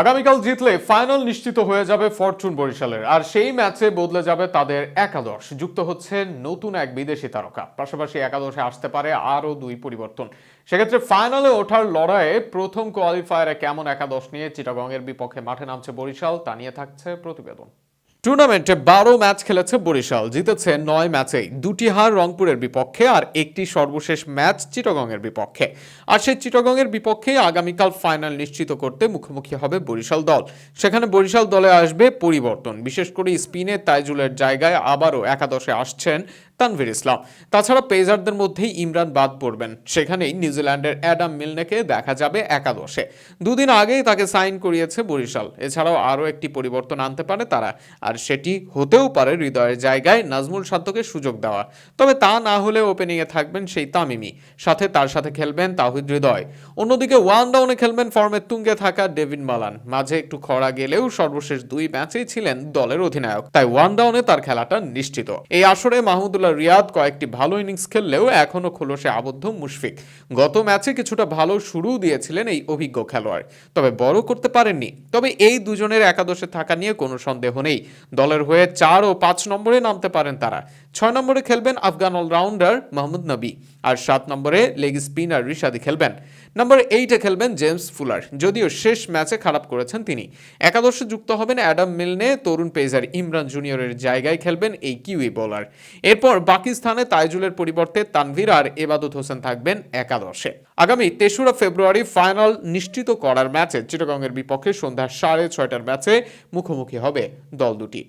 আগামীকাল জিতলে ফাইনাল নিশ্চিত হয়ে যাবে ফরচুন বরিশালের। আর সেই ম্যাচে বদলে যাবে তাদের একাদশ। যুক্ত হচ্ছে নতুন এক বিদেশি তারকা। পাশাপাশি একাদশে আসতে পারে আরও দুই পরিবর্তন। সেক্ষেত্রে ফাইনালে ওঠার লড়াইয়ে প্রথম কোয়ালিফায়ারে কেমন একাদশ নিয়ে চিটাগংয়ের বিপক্ষে মাঠে নামছে বরিশাল, তা নিয়ে থাকছে প্রতিবেদন। টুর্নামেন্টে বারো ম্যাচ খেলেছে বরিশাল, জিতেছে নয় ম্যাচেই। দুটি হার রংপুরের বিপক্ষে আর একটি সর্বশেষ ম্যাচ চিটগংয়ের বিপক্ষে। আর সেই চিটাগংয়ের বিপক্ষে আগামীকাল ফাইনাল নিশ্চিত করতে মুখোমুখি হবে বরিশাল দল। সেখানে বরিশাল দলে আসবে পরিবর্তন। বিশেষ করে স্পিনে তাইজুলের জায়গায় আবারও একাদশে আসছেন তানভীর ইসলাম। তাছাড়া পেজারদের মধ্যেই ইমরান বাদ পড়বেন। সেখানেই নিউজিল্যান্ডের অ্যাডাম মিলনেকে দেখা যাবে একাদশে। দুদিন আগেই তাকে সাইন করিয়েছে বরিশাল। এছাড়াও আরও একটি পরিবর্তন আনতে পারে তারা। আর সেটি হতেও পারে হৃদয়ের জায়গায় নাজমুল শান্তকে সুযোগ দেওয়া তবে তা না হলে ওপেনিংয়ে থাকবেন সেই তামিমি সাথে তার সাথে খেলবেন তাহিদ হৃদয়। অন্যদিকে ওয়ান ডাউনে খেলবেন ফর্মের তুঙ্গে থাকা ডেভিড মালান। মাঝে একটু খরা গেলেও সর্বশেষ দুই ম্যাচেই ছিলেন দলের অধিনায়ক। তাই ওয়ান ডাউনে তার খেলাটা নিশ্চিত। এই আসরে মাহমুদুল্লাহ রিয়াদ কয়েকটি ভালো ইনিংস খেললেও এখনও খোলসে আবদ্ধ মুশফিক। গত ম্যাচে কিছুটা ভালো শুরু দিয়েছিলেন এই অভিজ্ঞ খেলোয়াড়। তবে বড় করতে পারেননি। তবে এই দুজনের একাদশে থাকা নিয়ে কোনো সন্দেহ নেই। দলের হয়ে চার ও পাঁচ নম্বরে নামতে পারেন তারা। ছয় নম্বরে খেলবেন আফগান অলরাউন্ডার মোহাম্মদ নবী, আর সাত নম্বরে লেগ স্পিনার রিশাদি খেলবেন। নম্বর এইটে খেলবেন জেমস ফুলার, যদিও শেষ ম্যাচে খারাপ করেছেন তিনি। একাদশে যুক্ত হবেন অ্যাডাম মিলনে, তরুণ পেজার ইমরান জুনিয়রের জায়গায় খেলবেন এই কিউই বোলার। এরপর বাকি স্থানে তাইজুলের পরিবর্তে তানভীর আর এবাদত হোসেন থাকবেন একাদশে। আগামী তেসরা ফেব্রুয়ারি ফাইনাল নিশ্চিত করার ম্যাচে চিটাগংয়ের বিপক্ষে সন্ধ্যা সাড়ে ছয়টার ম্যাচে মুখোমুখি হবে দল দুটি।